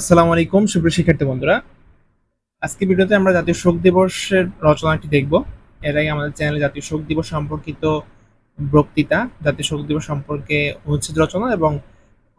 আসসালামু আলাইকুম, সুপ্রিয় শিক্ষার্থী বন্ধুরা। আজকে ভিডিওতে আমরা জাতীয় শোক দিবসের রচনাটি দেখব। এর আগে আমাদের চ্যানেলে জাতীয় শোক দিবস সম্পর্কিত বক্তৃতা, জাতীয় শোক দিবস সম্পর্কে অনুচ্ছেদ রচনা এবং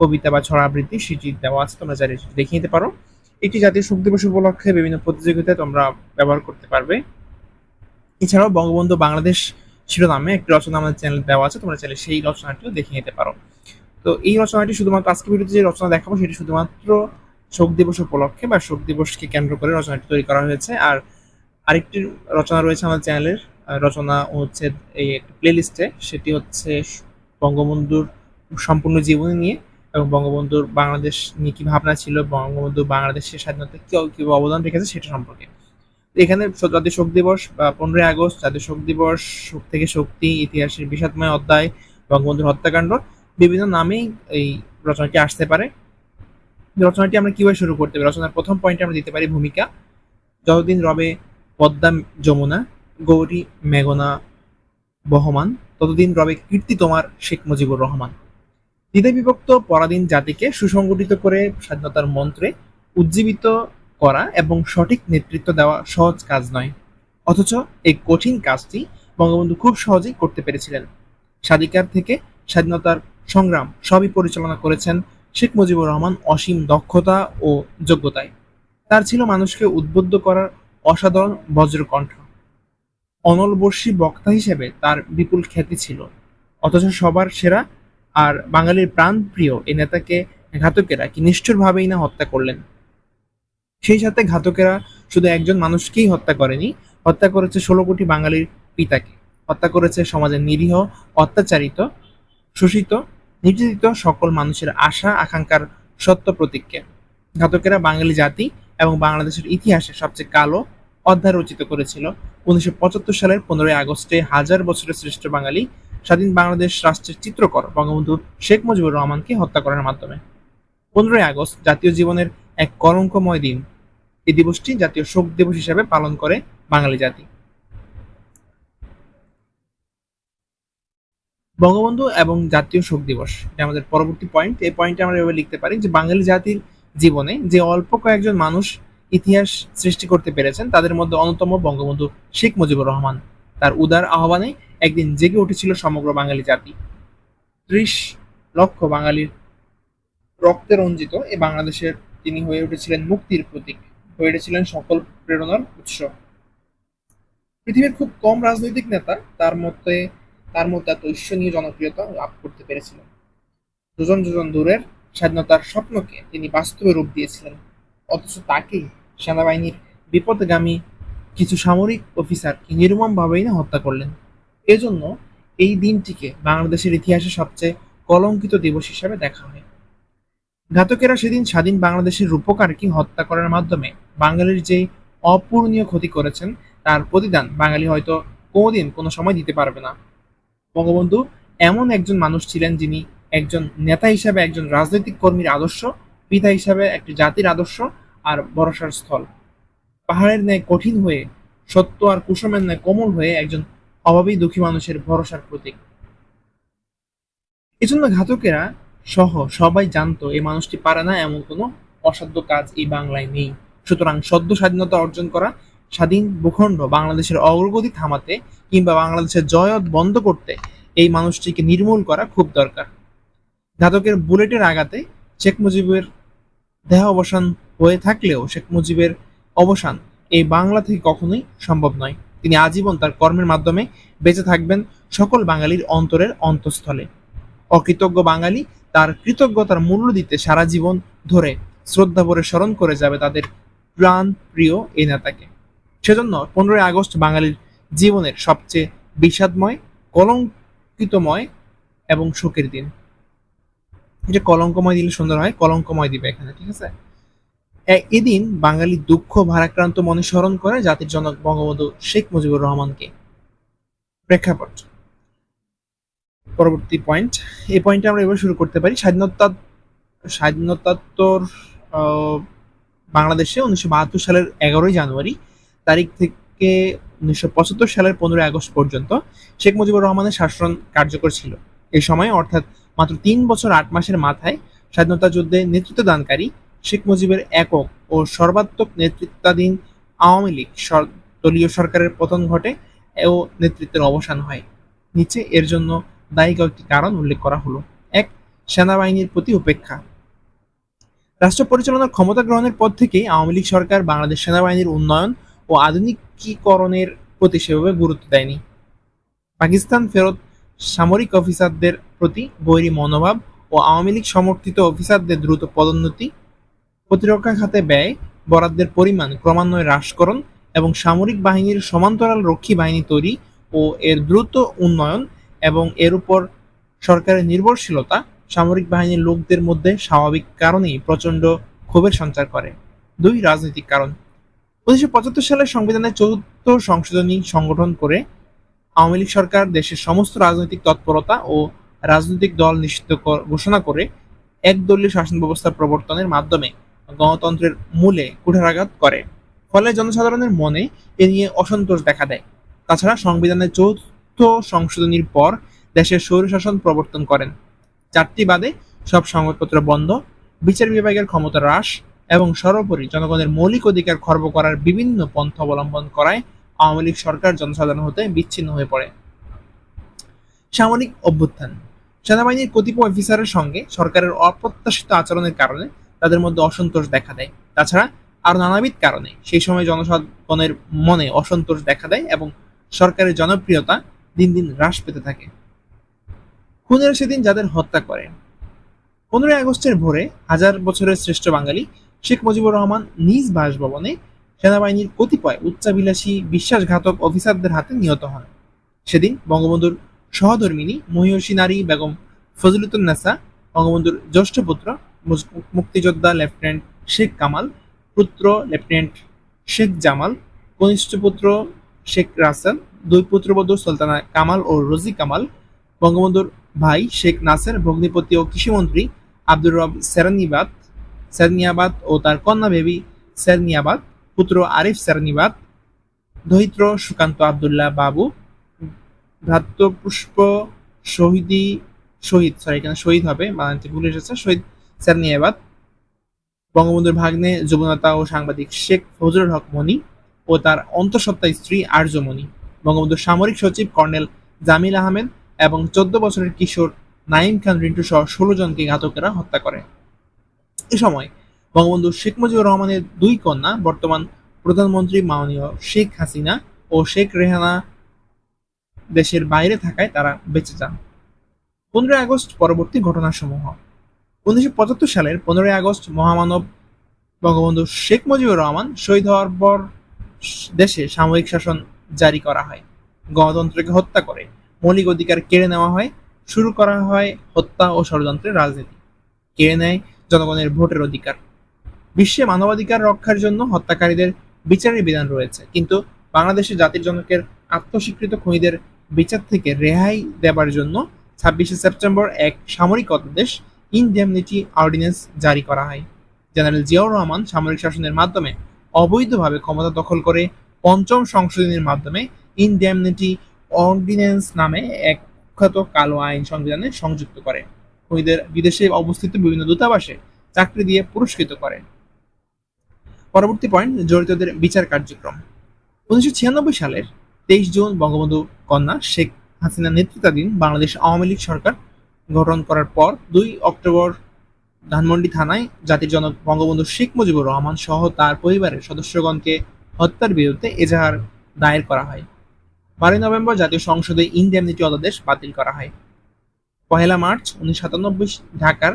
কবিতা বা ছড়া আবৃত্তি সেটি দেওয়া আছে, তোমরা সেটি দেখে নিতে পারো। এটি জাতীয় শোক দিবস উপলক্ষে বিভিন্ন প্রতিযোগিতায় তোমরা ব্যবহার করতে পারবে। এছাড়াও বঙ্গবন্ধু বাংলাদেশ শিরোনামে একটি রচনা আমাদের চ্যানেলে দেওয়া আছে, তোমরা চাইলে সেই রচনাটিও দেখে নিতে পারো। তো এই রচনাটি শুধুমাত্র আজকে ভিডিওতে যে রচনা দেখাবো, সেটি শুধুমাত্র শোক দিবস উপলক্ষে বা শোক দিবসকে কেন্দ্র করে রচনাটি তৈরি করা হয়েছে। আর আরেকটি রচনা রয়েছে আমাদের চ্যানেলের। রচনা হচ্ছে এই একটি প্লে লিস্টে সেটি হচ্ছে বঙ্গবন্ধুর সম্পূর্ণ জীবনী নিয়ে এবং বঙ্গবন্ধুর বাংলাদেশ নিয়ে কি ভাবনা ছিল, বঙ্গবন্ধু বাংলাদেশের স্বাধীনতা কি কি অবদান রেখেছে সেটা সম্পর্কে। এখানে জাতীয় শোক দিবস বা পনেরোই আগস্ট, জাতীয় শোক দিবস, শোক থেকে শক্তি, ইতিহাসের বিষাদময় অধ্যায়, বঙ্গবন্ধুর হত্যাকাণ্ড, বিভিন্ন নামেই এই রচনাটি আসতে পারে। রচনাটি আমরা কীভাবে শুরু করতে পারি? রচনার প্রথম পয়েন্টে আমরা দিতে পারি ভূমিকা। যতদিন রবে পদ্মা যমুনা, গৌরী মেঘনা বহমান, ততদিন রবে কীর্তি তোমার শেখ মুজিবুর রহমান। দ্বিধা বিভক্ত পরাধীন জাতিকে সুসংগঠিত করে স্বাধীনতার মন্ত্রে উজ্জীবিত করা এবং সঠিক নেতৃত্ব দেওয়া সহজ কাজ নয়। অথচ এই কঠিন কাজটি বঙ্গবন্ধু খুব সহজেই করতে পেরেছিলেন। স্বাধিকার থেকে স্বাধীনতার সংগ্রাম সবই পরিচালনা করেছেন শেখ মুজিবুর রহমান অসীম দক্ষতা ও যোগ্যতায়। তার ছিল মানুষকে উদ্বুদ্ধ করার অসাধারণ বজ্রকণ্ঠ। অনলবর্ষী বক্তা হিসেবে তার বিপুল খ্যাতি ছিল। অথচ সবার সেরা আর বাঙালির প্রাণপ্রিয় এই নেতাকে ঘাতকেরা কি নিষ্ঠুরভাবেই না হত্যা করলেন। সেই সাথে ঘাতকেরা শুধু একজন মানুষকেই হত্যা করেনি, হত্যা করেছে ষোলো কোটি বাঙালির পিতাকে। হত্যা করেছে সমাজের নিরীহ, অত্যাচারিত, শোষিত নির্যাতিত সকল মানুষের আশা, আকাঙ্ক্ষার সত্য প্রতীককে। ঘাতকেরা বাঙালি জাতি এবং বাংলাদেশের ইতিহাসে সবচেয়ে কালো অধ্যায় রচিত করেছিল। উনিশশো পঁচাত্তর সালের পনেরোই আগস্টে হাজার বছরের শ্রেষ্ঠ বাঙালি স্বাধীন বাংলাদেশ রাষ্ট্রের চিত্রকর বঙ্গবন্ধু শেখ মুজিবুর রহমানকে হত্যা করার মাধ্যমে। পনেরোই আগস্ট, জাতীয় জীবনের এক কলঙ্কময় দিন। এই দিবসটি জাতীয় শোক দিবস হিসেবে পালন করে বাঙালি জাতি। বঙ্গবন্ধু এবং জাতীয় শোক দিবস। এটা আমাদের পরবর্তী পয়েন্ট এই পয়েন্টে আমরা এভাবে লিখতে পারি যে বাঙালি জাতির জীবনে যে অল্প কয়েকজন মানুষ ইতিহাস সৃষ্টি করতে পেরেছেন, তাদের মধ্যে অন্যতম বঙ্গবন্ধু শেখ মুজিবুর রহমান। তার উদার আহ্বানে একদিন জেগে উঠেছিল সমগ্র বাঙালি জাতি। ত্রিশ লক্ষ বাঙালির রক্তে রঞ্জিত এই বাংলাদেশের তিনি হয়ে উঠেছিলেন মুক্তির প্রতীক, হয়ে উঠেছিলেন সকল প্রেরণার উৎস। পৃথিবীর খুব কম রাজনৈতিক নেতা তার মধ্যে তার মধ্যে এত ঈর্ষণীয় জনপ্রিয়তা লাভ করতে পেরেছিলেন। দুজন দুজন দূরের স্বাধীনতার স্বপ্নকে তিনি বাস্তবে রূপ দিয়েছিলেন। অথচ তাকেই সেনাবাহিনীর বিপদগামী কিছু সামরিক অফিসারকে নির্মমভাবেই না হত্যা করলেন। এজন্য এই দিনটিকে বাংলাদেশের ইতিহাসে সবচেয়ে কলঙ্কিত দিবস হিসাবে দেখা হয়। ঘাতকেরা সেদিন স্বাধীন বাংলাদেশের রূপকারকে হত্যা করার মাধ্যমে বাঙালির যে অপূরণীয় ক্ষতি করেছেন, তার প্রতিদান বাঙালি হয়তো কোনোদিন কোনো সময় দিতে পারবে না। বঙ্গবন্ধু, এমন একজন মানুষ ছিলেন যিনি একজন নেতা হিসাবে, একজন রাজনৈতিক কর্মীর আদর্শ, পিতা হিসাবে একটি জাতির আদর্শ আর ভরসার স্থল। পাহাড়ের ন্যায় কঠিন হয়ে, সত্য আর কুসুমের ন্যায় কোমল হয়ে একজন অভাবী দুঃখী মানুষের ভরসার প্রতীক। এজন্য ঘাতকেরা সহ সবাই জানতো, এই মানুষটি পারে না এমন কোনো অসাধ্য কাজ এই বাংলায় নেই। সুতরাং সদ্য স্বাধীনতা অর্জন করা স্বাধীন ভূখণ্ড বাংলাদেশের অগ্রগতি থামাতে কিংবা বাংলাদেশের জয়ত বন্ধ করতে এই মানুষটিকে নির্মূল করা খুব দরকার। ঘাতকের বুলেটের আঘাতে শেখ মুজিবের দেহ অবসান হয়ে থাকলেও শেখ মুজিবের অবসান এই বাংলা থেকে কখনোই সম্ভব নয়। তিনি আজীবন তার কর্মের মাধ্যমে বেঁচে থাকবেন সকল বাঙালির অন্তরের অন্তঃস্থলে। অকৃতজ্ঞ বাঙালি তার কৃতজ্ঞতার মূল্য দিতে সারা জীবন ধরে শ্রদ্ধা ভরে স্মরণ করে যাবে তাদের প্রাণ প্রিয় এই নেতাকে। সেজন্য পনেরোই আগস্ট বাঙালির জীবনের সবচেয়ে বিষাদময়, কলঙ্কিতময় এবং শোকের দিন। এটা কলঙ্কময় দিলে সুন্দর হয়, কলঙ্কময় দিবে এখানে, ঠিক আছে? এদিন বাঙালি দুঃখ ভারাক্রান্ত মনে স্মরণ করে জাতির জনক বঙ্গবন্ধু শেখ মুজিবুর রহমানকে। প্রেক্ষাপট। পরবর্তী পয়েন্ট। এই পয়েন্টটা আমরা এবার শুরু করতে পারি। স্বাধীনতা স্বাধীনতাত্তর বাংলাদেশে উনিশশো বাহাত্তর সালের এগারোই জানুয়ারি তারিখ থেকে উনিশশো পঁচাত্তর সালের পনেরোই আগস্ট পর্যন্ত শেখ মুজিবুর রহমানের শাসন কার্যকর ছিল। এই সময় অর্থাৎ মাত্র তিন বছর আট মাসের মাথায় স্বাধীনতা যুদ্ধে নেতৃত্ব দানকারী শেখ মুজিবের একক ও সর্বাত্মক নেতৃত্বাধীন আওয়ামী লীগ দলীয় সরকারের পতন ঘটে ও নেতৃত্বের অবসান হয়। নিচে এর জন্য দায়ী কয়েকটি কারণ উল্লেখ করা হলো। এক, সেনাবাহিনীর প্রতি উপেক্ষা। রাষ্ট্র পরিচালনার ক্ষমতা গ্রহণের পর থেকেই আওয়ামী লীগ সরকার বাংলাদেশ সেনাবাহিনীর উন্নয়ন ও আধুনিকীকরণের প্রতি সেভাবে গুরুত্ব দেয়নি। পাকিস্তান ফেরত সামরিক অফিসারদের প্রতি বৈরী মনোভাব ও আওয়ামী লীগ সমর্থিত অফিসারদের দ্রুত পদোন্নতি, প্রতিরক্ষা খাতে ব্যয়, বরাদ্দের পরিমাণ, ক্রমান্বয়ে হ্রাসকরণ এবং সামরিক বাহিনীর সমান্তরাল রক্ষী বাহিনী তৈরি ও এর দ্রুত উন্নয়ন এবং এর উপর সরকারের নির্ভরশীলতা সামরিক বাহিনীর লোকদের মধ্যে স্বাভাবিক কারণেই প্রচণ্ড ক্ষোভের সঞ্চার করে। দুই রাজনৈতিক কারণ। উনিশশো পঁচাত্তর সালের সংবিধানের চতুর্থ সংশোধনী সংগঠন করে আওয়ামী লীগ সরকার দেশের সমস্ত রাজনৈতিক তৎপরতা ও রাজনৈতিক দল নিষিদ্ধ ঘোষণা করে একদলীয় শাসন ব্যবস্থা প্রবর্তনের মাধ্যমে গণতন্ত্রের মূলে কুঠারাঘাত করে। ফলে জনসাধারণের মনে এ নিয়ে অসন্তোষ দেখা দেয়। তাছাড়া সংবিধানের চতুর্থ সংশোধনীর পর দেশের স্বৈরশাসন প্রবর্তন করেন। চারটি বাদে সব সংবাদপত্র বন্ধ, বিচার বিভাগের ক্ষমতা হ্রাস এবং সর্বোপরি জনগণের মৌলিক অধিকার খর্ব করার বিভিন্ন পন্থা অবলম্বন করায় আওয়ামী লীগ সরকার জনসাধারণ হতে বিচ্ছিন্ন হয়ে পড়ে। সামরিক অভ্যুত্থান। সেনাবাহিনীর কতিপয় অফিসারের সঙ্গে সরকারের অপ্রত্যাশিত আচরণের কারণে তাদের মধ্যে অসন্তোষ দেখা দেয়। তাছাড়া আরও নানাবিধ কারণে সেই সময় জনসাধারণের মনে অসন্তোষ দেখা দেয় এবং সরকারের জনপ্রিয়তা দিন দিন হ্রাস পেতে থাকে। খুনের সেদিন যাদের হত্যা করে। পনেরোই আগস্টের ভোরে হাজার বছরের শ্রেষ্ঠ বাঙালি শেখ মুজিবুর রহমান নিজ বাসভবনে সেনাবাহিনীর কতিপয় উচ্চাভিলাষী বিশ্বাসঘাতক অফিসারদের হাতে নিহত হন। সেদিন বঙ্গবন্ধুর সহধর্মিনী মহিষী নারী বেগম ফজলুতুন্নেসা বঙ্গবন্ধুর জ্যেষ্ঠ পুত্র মুক্তিযোদ্ধা লেফটেন্যান্ট শেখ কামাল, পুত্র লেফটেন্যান্ট শেখ জামাল, কনিষ্ঠ পুত্র শেখ রাসেল, দুই পুত্রবধূ সুলতানা কামাল ও রোজি কামাল, বঙ্গবন্ধুর ভাই শেখ নাসের ভগ্নিপতি ও কৃষিমন্ত্রী আব্দুর রব সেরানিবাদ সেরনিয়াবাদ ও তার কন্যা বেবি সেরনিয়াবাদ, পুত্র আরিফ সেরনিবাদ, দহিত্র সুকান্ত আবদুল্লাহ বাবু ভ্রাতৃপুষ্প শহীদি শহীদ সরি এখানে শহীদ হবে বানানটি ভুলে এসেছে, শহীদ সেরনিয়াবাদ, বঙ্গবন্ধুর ভাগ্নে যুবনেতা ও সাংবাদিক শেখ ফজলুল হক মনি ও তার অন্তঃসত্ত্বা স্ত্রী আর্যমণি বঙ্গবন্ধুর সামরিক সচিব কর্নেল জামিল আহমেদ এবং চোদ্দ বছরের কিশোর নাইম খান রিন্টু সহ ষোলো জনকে ঘাতকেরা হত্যা করে। এ সময় বঙ্গবন্ধু শেখ মুজিবুর রহমানের দুই কন্যা, বর্তমান প্রধানমন্ত্রী মাননীয় শেখ হাসিনা ও শেখ রেহানা দেশের বাইরে থাকায় তারা বেঁচে যান। পনেরোই আগস্ট পরবর্তী ঘটনাসমূহ। উনিশশো পঁচাত্তর সালের পনেরোই আগস্ট মহামানব বঙ্গবন্ধু শেখ মুজিবুর রহমান শহীদ হওয়ার পর দেশে সামরিক শাসন জারি করা হয়। গণতন্ত্রকে হত্যা করে মৌলিক অধিকার কেড়ে নেওয়া হয়, শুরু করা হয় হত্যা ও ষড়যন্ত্রের রাজনীতি। কেড়ে নেয় জনগণের ভোটের অধিকার। বিশ্বে মানবাধিকার রক্ষার জন্য হত্যাকারীদের বিচারের বিধান রয়েছে, কিন্তু বাংলাদেশে জাতির জনকের আত্মস্বীকৃত খুনিদের বিচার থেকে রেহাই দেবার জন্য ছাব্বিশে সেপ্টেম্বর এক সামরিক অধ্যাদেশ ইনডেমনিটি অর্ডিন্যান্স জারি করা হয়। জেনারেল জিয়াউর রহমান সামরিক শাসনের মাধ্যমে অবৈধভাবে ক্ষমতা দখল করে পঞ্চম সংশোধনীর মাধ্যমে ইনডেমনিটি অর্ডিন্যান্স নামে এক কুখ্যাত কালো আইন সংবিধানে সংযুক্ত করে। খুনিদের বিদেশে অবস্থিত বিভিন্ন দূতাবাসে চাকরি দিয়ে পুরস্কৃত করেন। পরবর্তী পয়েন্ট, জড়িতদের বিচার কার্যক্রম। উনিশশো ছিয়ানব্বই সালের তেইশ জুন বঙ্গবন্ধু কন্যা শেখ হাসিনা নেতৃত্বাধীন বাংলাদেশ আওয়ামী লীগ সরকার গঠন করার পর দুই অক্টোবর ধানমন্ডি থানায় জাতির জনক বঙ্গবন্ধু শেখ মুজিবুর রহমান সহ তার পরিবারের সদস্যগণকে হত্যার বিরুদ্ধে এজাহার দায়ের করা হয়। বারোই নভেম্বর জাতীয় সংসদে ইনডেমনিটি অধ্যাদেশ বাতিল করা হয়। পহেলা মার্চ উনিশশো সাতানব্বই ঢাকার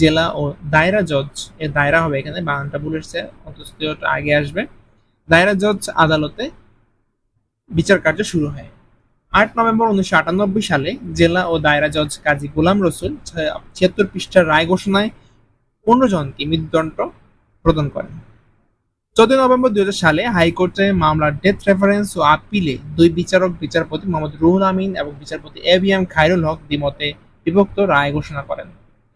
জেলা ও দায়রা জজ এর দায়রা হবে এখানে বানানটা ভুল এসেছে অথচ আগে আসবে। দায়রা জজ আদালতে বিচার কার্য শুরু হয়। আট নভেম্বর উনিশশো আটানব্বই সালে জেলা ও দায়রা জজ কাজী গোলাম রসুল ছিয়াত্তর পৃষ্ঠার রায় ঘোষণায় পনেরো জনকে মৃত্যুদণ্ড প্রদান করেন। চোদ্দ নভেম্বর দুই হাজার সালে হাইকোর্টে মামলার ডেথ রেফারেন্স ও আপিলে দুই বিচারক বিচারপতি মোহাম্মদ রুহুল আমিন এবং বিচারপতি A B M Khairul Haque দ্বিমতে বিভক্ত রায় ঘোষণা করেন।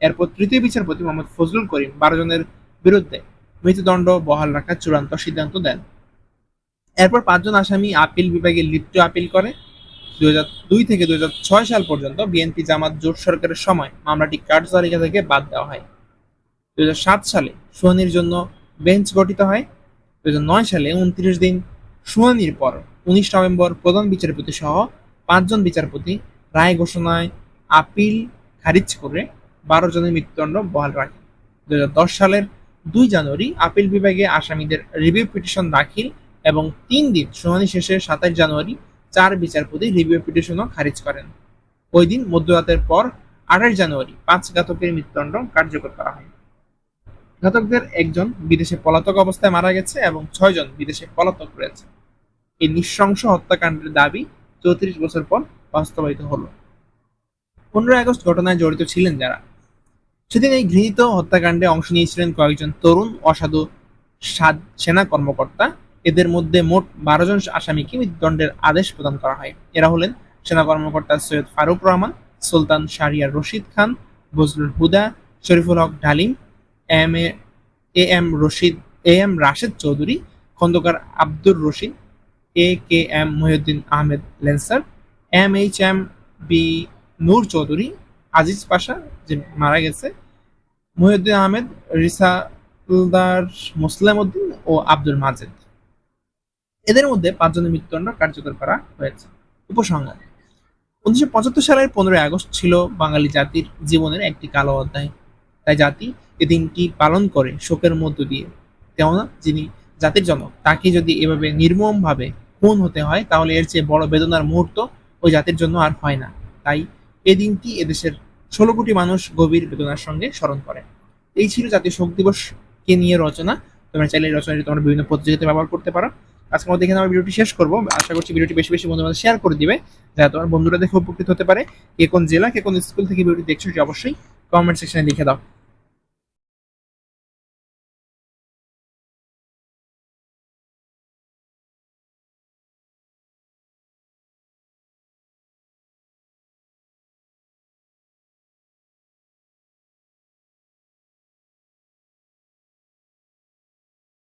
এরপর তৃতীয় বিচারপতি মোহাম্মদ ফজলুল করিম বারো জনের বিরুদ্ধে মৃত্যুদণ্ড বহাল রাখার চূড়ান্ত সিদ্ধান্ত দেন। এরপর পাঁচজন আসামি আপিল বিভাগে লিপ্ত আপিল করে। দুই থেকে দুই সাল পর্যন্ত বিএনপি জামাত জোট সরকারের সময় মামলাটি কার্যতালিকা থেকে বাদ দেওয়া হয়। দুই হাজার সাত সালে শুনানির জন্য বেঞ্চ গঠিত হয়। দুই হাজার নয় সালে উনত্রিশ দিন শুনানির পর উনিশ নভেম্বর প্রধান বিচারপতি সহ পাঁচজন বিচারপতি রায় ঘোষণায় আপিল খারিজ করে বারো জনের মৃত্যুদণ্ড বহাল রাখে। দু হাজার দশ সালের দুই জানুয়ারি আপিল বিভাগে আসামিদের রিভিউ পিটিশন দাখিল এবং তিন দিন শুনানি শেষে সাতাশ জানুয়ারি চার বিচারপতি রিভিউ পিটিশনও খারিজ করেন। ওই দিন মধ্যরাতের পর আঠাশ জানুয়ারি পাঁচ ঘাতকের মৃত্যুদণ্ড কার্যকর করা হয়। ঘাতকদের একজন বিদেশে পলাতক অবস্থায় মারা গেছে এবং ছয়জন বিদেশে পলাতক রয়েছে। এই নৃশংস হত্যাকাণ্ডের দাবি চৌত্রিশ বছর পর বাস্তবায়িত হলো। পনেরোই আগস্ট ঘটনায় জড়িত ছিলেন যারা। সেদিন এই ঘৃণিত হত্যাকাণ্ডে অংশ নিয়েছিলেন কয়েকজন তরুণ, অসাধু সাদ- সেনা কর্মকর্তা। এদের মধ্যে মোট বারো জন আসামিকে মৃত্যুদণ্ডের আদেশ প্রদান করা হয়। এরা হলেন সেনা কর্মকর্তা সৈয়দ ফারুক রহমান, সুলতান Shahriar Rashid Khan, Bazlul Huda, Shariful Haque Dalim M A M Rashid, A M Rashed Chowdhury, Khandaker Abdur Rashid, A K M Mohiuddin Ahmed Lancer, M H M B Noor Chowdhury, Aziz Pasha, যে মারা গেছে, মহিউদ্দিন আহমেদ রিসালদার মুসলিম উদ্দিন ও আব্দুল মাজেদ। এদের মধ্যে পাঁচজনের মৃত্যুদণ্ড কার্যকর করা হয়েছে। উপসংহার, উনিশশো পঁচাত্তর সালের পনেরোই আগস্ট ছিল বাঙালি জাতির জীবনের একটি কালো অধ্যায়। তাই জাতি এই দিনটি পালন করে শোকের মধ্য দিয়ে। কেননা যিনি জাতির জনক, তাকে যদি এভাবে নির্মমভাবে খুন হতে হয়, তাহলে এর চেয়ে বড় বেদনার মুহূর্ত ওই জাতির জন্য আর হয় না। তাই এই দিনটি এদেশের ষোলো কোটি মানুষ গভীর বেদনার সঙ্গে স্মরণ করে। এই ছিল জাতীয় শোক দিবসকে নিয়ে রচনা। তোমরা চাইলে এই রচনাটি তোমরা বিভিন্ন প্রতিযোগিতা ব্যবহার করতে পারো। আজকে আমাদের এখানে আমার ভিডিওটি শেষ করব। আশা করছি ভিডিওটি বেশি বেশি বন্ধুদের শেয়ার করে দিবে যা তোমার বন্ধুরা দেখে উপকৃত হতে পারে। কে কোন জেলা, কে কোন স্কুল থেকে ভিডিওটি দেখছ অবশ্যই কমেন্ট সেকশনে লিখে দাও।